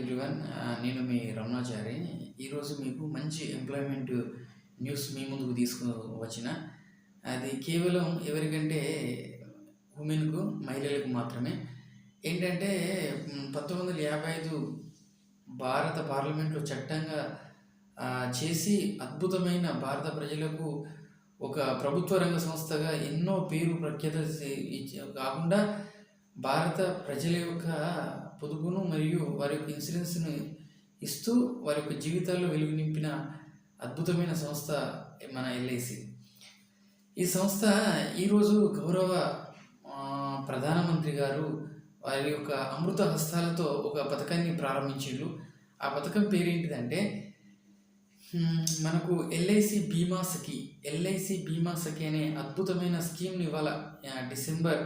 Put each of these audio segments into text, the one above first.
Everyone నేను మీ రమణాచారి. ఈరోజు మీకు మంచి ఎంప్లాయ్మెంట్ న్యూస్ మీ ముందుకు తీసుకువచ్చిన. అది కేవలం ఎవరికంటే ఉమెన్కు మహిళలకు మాత్రమే. ఏంటంటే పంతొమ్మిది వందల యాభై ఐదు భారత పార్లమెంట్లో చట్టంగా చేసి అద్భుతమైన భారత ప్రజలకు ఒక ప్రభుత్వ రంగ సంస్థగా ఎన్నో పేరు ప్రఖ్యాత కాకుండా భారత ప్రజల యొక్క పొదుపును మరియు వారి యొక్క ఇన్సూరెన్స్ను ఇస్తూ వారి యొక్క జీవితాల్లో వెలుగు నింపిన అద్భుతమైన సంస్థ మన ఎల్ఐసి. ఈ సంస్థ ఈరోజు గౌరవ ప్రధానమంత్రి గారు వారి యొక్క అమృత హస్తాలతో ఒక పథకాన్ని ప్రారంభించారు ఆ పథకం పేరేంటిదంటే మనకు ఎల్ఐసి బీమా సఖి ఎల్ఐసి బీమా సఖి అనే అద్భుతమైన స్కీమ్ని ఇవాళ డిసెంబర్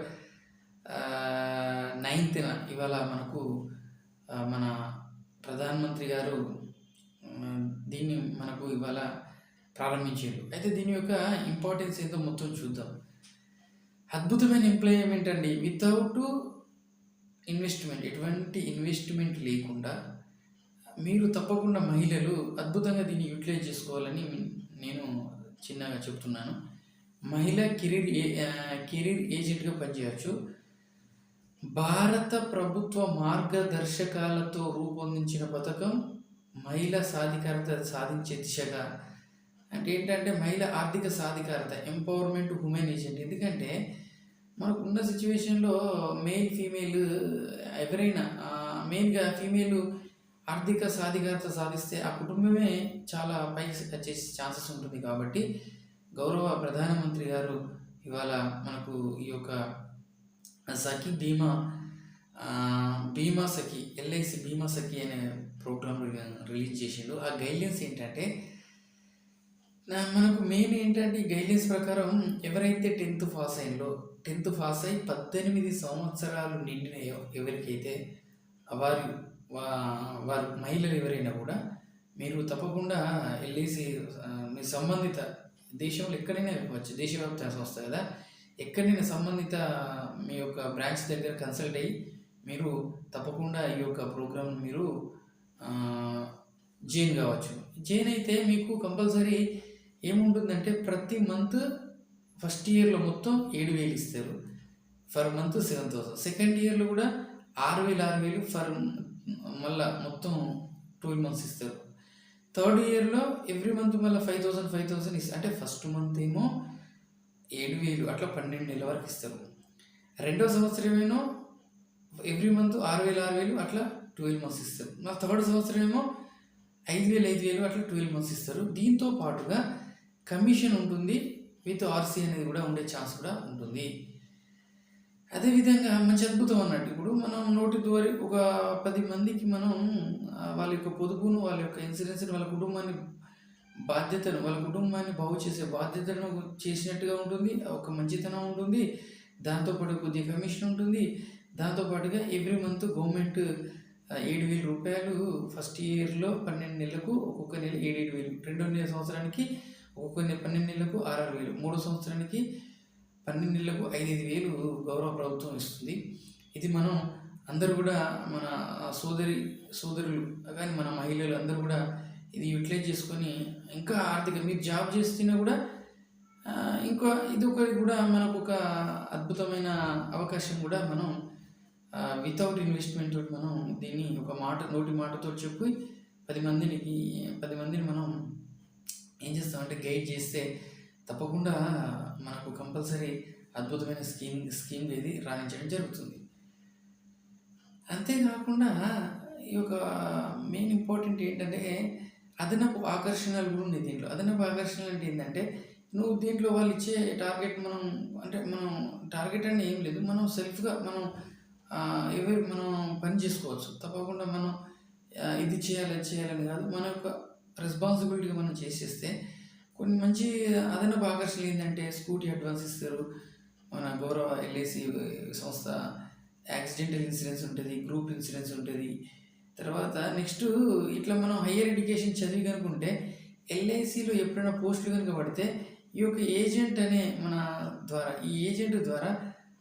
నైన్త్న ఇవాళ మనకు మన ప్రధానమంత్రి గారు దీన్ని మనకు ఇవాళ ప్రారంభించారు. అయితే దీని యొక్క ఇంపార్టెన్స్ ఏంటో మొత్తం చూద్దాం. అద్భుతమైన ఎంప్లాయ్మెంట్ అండి వితౌట్ ఇన్వెస్ట్మెంట్ ఎటువంటి ఇన్వెస్ట్మెంట్ లేకుండా మీరు తప్పకుండా మహిళలు అద్భుతంగా దీన్ని యూటిలైజ్ చేసుకోవాలని నేను చిన్నగా చెప్తున్నాను. మహిళ కెరీర్ ఏ కెరీర్ ఏజెంట్గా పనిచేయవచ్చు. భారత ప్రభుత్వ మార్గదర్శకాలతో రూపొందించిన పథకం మహిళా సాధికారత సాధించే దిశగా. అంటే ఏంటంటే మహిళ ఆర్థిక సాధికారత ఎంపవర్మెంట్ ఉమెన్ ఏజెంట్ ఎందుకంటే మనకు ఉన్న సిచ్యువేషన్లో మెయిల్ ఫీమేల్ ఎవరైనా మెయిన్గా ఫీమేల్ ఆర్థిక సాధికారత సాధిస్తే ఆ కుటుంబమే చాలా పైకి చేసే ఛాన్సెస్ ఉంటుంది కాబట్టి గౌరవ ప్రధానమంత్రి గారు ఇవాళ మనకు ఈ యొక్క సఖి బీమా బీమా సఖి ఎల్ఐసి బీమా సఖి అనే ప్రోగ్రామ్ రిలీజ్ చేసిండు. ఆ గైడ్లైన్స్ ఏంటంటే మనకు మెయిన్ ఏంటంటే ఈ గైడ్లైన్స్ ప్రకారం ఎవరైతే టెన్త్ పాస్ అయిందో టెన్త్ పాస్ అయి పద్దెనిమిది సంవత్సరాలు నిండినయో ఎవరికైతే వారి వారు మహిళలు ఎవరైనా కూడా మీరు తప్పకుండా ఎల్ఐసి మీ సంబంధిత దేశంలో ఎక్కడైనా ఇవ్వచ్చు దేశవ్యాప్త సంస్థ కదా. ఎక్కడైనా సంబంధిత మీ యొక్క బ్రాంచ్ దగ్గర కన్సల్ట్ అయ్యి మీరు తప్పకుండా ఈ యొక్క ప్రోగ్రామ్ మీరు జైన్ కావచ్చు. జైన్ అయితే మీకు కంపల్సరీ ఏముంటుందంటే ప్రతి మంత్ ఫస్ట్ ఇయర్లో మొత్తం ఏడు వేలు ఇస్తారు. For month seven thousand. Second ఇయర్లో కూడా ఆరు వేలు ఆరు వేలు ఫర్ మళ్ళా మొత్తం ట్వెల్వ్ మంత్స్ ఇస్తారు. థర్డ్ ఇయర్లో ఎవ్రీ మంత్ మళ్ళీ ఫైవ్ థౌసండ్ ఫైవ్ థౌసండ్ ఇస్తారు అంటే ఫస్ట్ మంత్ ఏమో ఏడు వేలు అట్లా పన్నెండు నెలల వరకు ఇస్తారు. రెండో సంవత్సరం ఏమో ఎవ్రీ మంత్ ఆరు వేలు ఆరు వేలు అట్లా ట్వెల్వ్ మంత్స్ ఇస్తారు. నా థర్డ్ సంవత్సరం ఏమో ఐదు వేలు ఐదు వేలు అట్లా ట్వెల్వ్ మంత్స్ ఇస్తారు. దీంతో పాటుగా కమిషన్ ఉంటుంది. విత్ ఆర్సీ అనేది కూడా ఉండే ఛాన్స్ కూడా ఉంటుంది. అదేవిధంగా మంచి అద్భుతం అన్నట్టు. ఇప్పుడు మనం నోటి ద్వారా ఒక పది మందికి మనం వాళ్ళ యొక్క పొదుపును వాళ్ళ యొక్క ఇన్సూరెన్స్ని వాళ్ళ కుటుంబాన్ని బాధ్యతను వాళ్ళ కుటుంబాన్ని బాగు చేసే బాధ్యతను చేసినట్టుగా ఉంటుంది ఒక మంచితనం ఉంటుంది దాంతోపాటు కొద్దిగా కమిషన్ ఉంటుంది దాంతోపాటుగా ఎవ్రీ మంత్ గవర్నమెంట్ ఏడు వేల రూపాయలు ఫస్ట్ ఇయర్లో పన్నెండు నెలలకు ఒక్కొక్క నెల ఏడు ఏడు వేలు రెండో నెల సంవత్సరానికి ఒక్కొక్క నెల పన్నెండు నెలలకు ఆరారు వేలు మూడో సంవత్సరానికి పన్నెండు నెలలకు ఐదు ఐదు వేలు గౌరవ ప్రభుత్వం ఇస్తుంది. ఇది మనం అందరూ కూడా మన సోదరి సోదరులు కానీ మన మహిళలు అందరూ కూడా ఇది యూటిలైజ్ చేసుకొని ఇంకా ఆర్థిక మీరు జాబ్ చేస్తున్నా కూడా ఇంకా ఇది ఒకటి కూడా మనకు ఒక అద్భుతమైన అవకాశం కూడా మనం వితౌట్ ఇన్వెస్ట్మెంట్ తోటి మనం దీన్ని ఒక మాట నోటి మాటతో చెప్పి పది మందిని పది మందిని మనం ఏం చేస్తామంటే గైడ్ చేస్తే తప్పకుండా మనకు కంపల్సరీ అద్భుతమైన స్కీమ్ స్కీమ్ ఇది రాణించడం జరుగుతుంది. అంతేకాకుండా ఈ యొక్క మెయిన్ ఇంపార్టెంట్ ఏంటంటే అదనపు ఆకర్షణలు కూడా ఉన్నాయి దీంట్లో. అదనపు ఆకర్షణలు అంటే ఏంటంటే నువ్వు దీంట్లో వాళ్ళు ఇచ్చే టార్గెట్ మనం అంటే మనం టార్గెట్ అంటే ఏం లేదు. మనం సెల్ఫ్గా మనం ఎవరి మనం పని చేసుకోవచ్చు. తప్పకుండా మనం ఇది చేయాలి అది చేయాలని కాదు. మన యొక్క రెస్పాన్సిబిలిటీగా మనం చేసేస్తే కొన్ని మంచి అదనపు ఆకర్షణలు ఏంటంటే స్కూటీ అడ్వాన్స్ ఇస్తారు. మన గౌరవ ఎల్ఐసి సంస్థ యాక్సిడెంటల్ ఇన్సూరెన్స్ ఉంటుంది గ్రూప్ ఇన్సూరెన్స్ ఉంటుంది. తర్వాత నెక్స్ట్ ఇట్లా మనం హయ్యర్ ఎడ్యుకేషన్ చదివి కనుకుంటే ఎల్ఐసిలో ఎప్పుడైనా పోస్టులు కనుక పడితే ఈ యొక్క ఏజెంట్ అనే మన ద్వారా ఈ ఏజెంట్ ద్వారా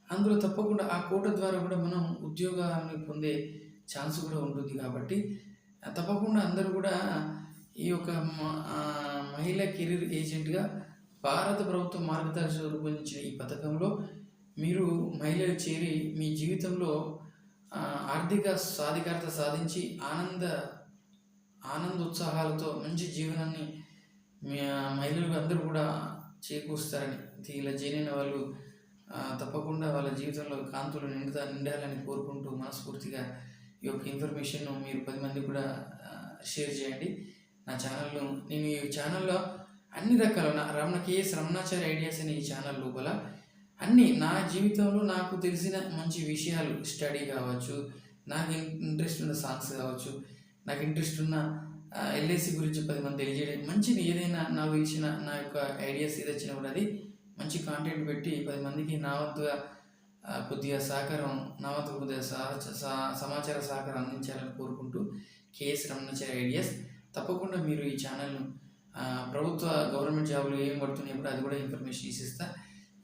అందులో తప్పకుండా ఆ కోట ద్వారా కూడా మనం ఉద్యోగాన్ని పొందే ఛాన్స్ కూడా ఉంటుంది కాబట్టి తప్పకుండా అందరూ కూడా ఈ యొక్క మహిళా కెరీర్ ఏజెంట్గా భారత ప్రభుత్వం మార్గదర్శకం రూపొందించిన ఈ పథకంలో మీరు మహిళలు చేరి మీ జీవితంలో ఆర్థిక సాధికారత సాధించి ఆనంద ఆనంద ఉత్సాహాలతో మంచి జీవనాన్ని మహిళలు అందరూ కూడా చేకూరుస్తారని. ఇలా చేరిన వాళ్ళు తప్పకుండా వాళ్ళ జీవితంలో కాంతులు నిండుతా నిండాలని కోరుకుంటూ మనస్ఫూర్తిగా ఈ యొక్క ఇన్ఫర్మేషన్ను మీరు పది మంది కూడా షేర్ చేయండి. నా ఛానల్లో నేను ఈ ఛానల్లో అన్ని రకాల నా రమణ కేఎస్ రమణాచారి ఐడియాస్ అనే ఈ ఛానల్ లోపల అన్నీ నా జీవితంలో నాకు తెలిసిన మంచి విషయాలు స్టడీ కావచ్చు నాకు ఇంట్రెస్ట్ ఉన్న సాంగ్స్ కావచ్చు నాకు ఇంట్రెస్ట్ ఉన్న ఎల్ఐసి గురించి పది మంది తెలియజేయడం మంచిది. ఏదైనా నాకు ఇచ్చిన నా యొక్క ఐడియాస్ ఏది వచ్చినా కూడా అది మంచి కాంటెంట్ పెట్టి పది మందికి నా వంతుగా కొద్దిగా సహకారం నా వంతుగా కొద్దిగా సహ- సమాచార సహకారం అందించాలని కోరుకుంటూ కేఎస్ రమణాచారి ఐడియాస్. తప్పకుండా మీరు ఈ ఛానల్ను ప్రభుత్వ గవర్నమెంట్ జాబులు ఏం పడుతున్నాయి అది కూడా ఇన్ఫర్మేషన్ ఇస్తా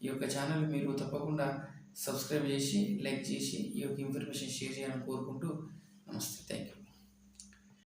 ఈ యొక్క ఛానల్ మీరు తప్పకుండా సబ్స్క్రైబ్ చేసి లైక్ చేసి ఈ యొక్క ఇన్ఫర్మేషన్ షేర్ చేయాలని కోరుకుంటూ నమస్తే థ్యాంక్ యూ